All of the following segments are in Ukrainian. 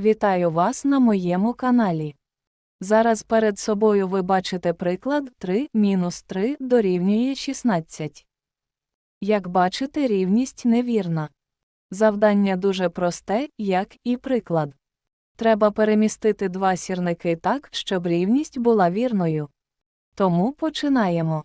Вітаю вас на моєму каналі. Зараз перед собою ви бачите приклад 3 мінус 3 дорівнює 16. Як бачите, рівність невірна. Завдання дуже просте, як і приклад. Треба перемістити два сірники так, щоб рівність була вірною. Тому починаємо.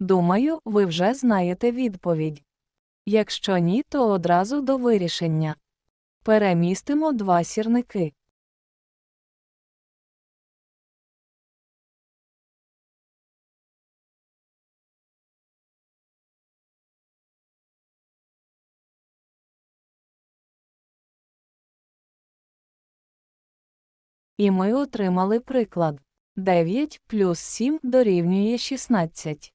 Думаю, ви вже знаєте відповідь. Якщо ні, то одразу до вирішення. Перемістимо два сірники. І ми отримали приклад. 9 плюс 7 дорівнює 16.